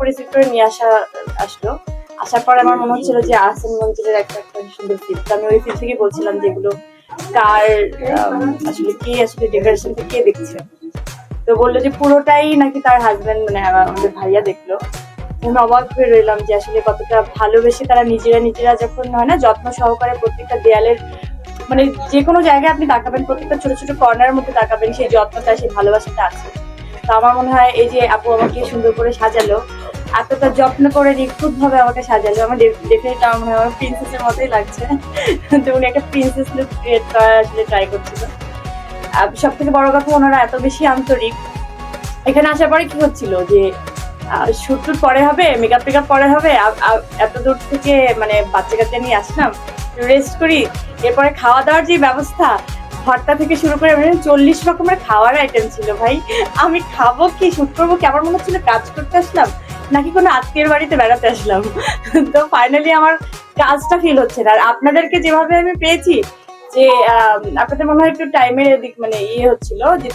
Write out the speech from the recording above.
করে করে নিয়ে আসা, আসলো। আসার পর আমার মনে হচ্ছিল যে আহসান মঞ্জিলের একটা একটা সুন্দর ফিল আমি ওই ফিল থেকে বলছিলাম যেগুলো কার আসলে কে আসলে ডেকোরেশনটা কে দেখছে। তো বলল যে পুরোটাই নাকি তার হাজবেন্ড মানে আমাদের ভাইয়া দেখল। আমি অবাক হয়ে রইলাম যে আসলে কতটা ভালোবেসে তারা নিজেরা নিজেরা যখন হয় না, যত্ন সহকারে প্রত্যেকটা দেয়ালের মানে যে কোনো জায়গায় আপনি তাকাবেন, প্রত্যেকটা ছোট ছোট কর্নারের মধ্যে তাকাবেন, সেই যত্নটা, সেই ভালোবাসাটা আছে। তো আমার মনে হয় এই যে আপু আমাকে সুন্দর করে সাজালো এতটা যত্ন করে নিখুঁত ভাবে আমাকে সাজালো। আমার দেখে আমার মনে হয় প্রিন্সেসের মতোই লাগছে। তো উনি একটা প্রিন্সেস লুক ক্রিয়েট করার আসলে ট্রাই করছিল। সব থেকে বড় কথা ওনারা এত বেশি আন্তরিক। এখানে আসার পরে কি হচ্ছিল যে শুট টুট পরে হবে মেকআপ টেকআপ পরে হবে এত দূর থেকে মানে বাচ্চা কাচ্চা নিয়ে আসলাম রেস্ট করি, এরপরে খাওয়া দাওয়ার যে ব্যবস্থা, ভর্তা থেকে শুরু করে চল্লিশ রকমের খাওয়ার আইটেম ছিল ভাই। আমি খাব কি শুট করব কি? আমার মনে হচ্ছিল কাজ করতে আসলাম। নাকি কোনো আত্মীয়ের বাড়িতে বেড়াতে আসলাম? তো ফাইনালি আমার কাজটা ফিল হচ্ছে না। আর আপনাদেরকে যেভাবে আমি পেয়েছি যে আপনাদের মনে হয় একটু টাইমের এদিক মানে ইয়ে হচ্ছিল যে